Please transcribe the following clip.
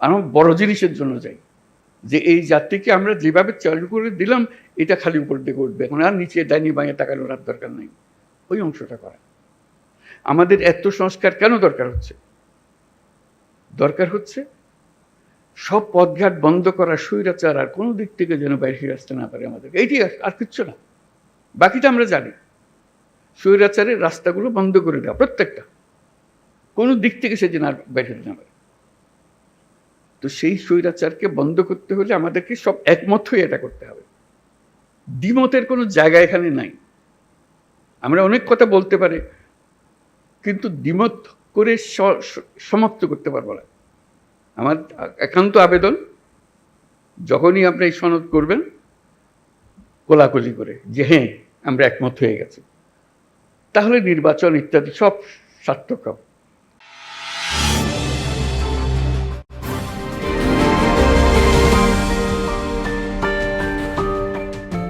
আমরা বড় জিনিসের জন্য যাই। যে এই জাতিকে আমরা যেভাবে চালু করে দিলাম, এটা খালি উপর দিকে উঠবে। আর নিচে ডাইনি বাঁয়ে তাকানোর আর দরকার নেই। ওই অংশটা করা। আমাদের এত সংস্কার কেন দরকার হচ্ছে? দরকার হচ্ছে সব পথঘাট বন্ধ করা, স্বৈরাচার আর কোনো দিক থেকে যেন বাইরে ফিরে আসতে না পারে আমাদের এইটি আর- কিচ্ছু না। বাকিটা আমরা জানি। স্বৈরাচারের রাস্তাগুলো বন্ধ করে দেওয়া প্রত্যেকটা। কোনো দিক থেকে সে যেন আর বাইরে না পারে। তো সেই স্বৈরাচারকে বন্ধ করতে হলে আমাদেরকে সব একমত হয়ে এটা করতে হবে। দ্বিমতের কোনো জায়গা এখানে নাই। আমরা অনেক কথা বলতে পারি, কিন্তু দ্বিমত করে সমাপ্ত করতে পারব না। আমার একান্ত আবেদন, যখনই আপনি এই সনদ করবেন, কোলাকুলি করে যে হ্যাঁ আমরা একমত হয়ে গেছি। তাহলে নির্বাচন ইত্যাদি সব সার্থক হবে।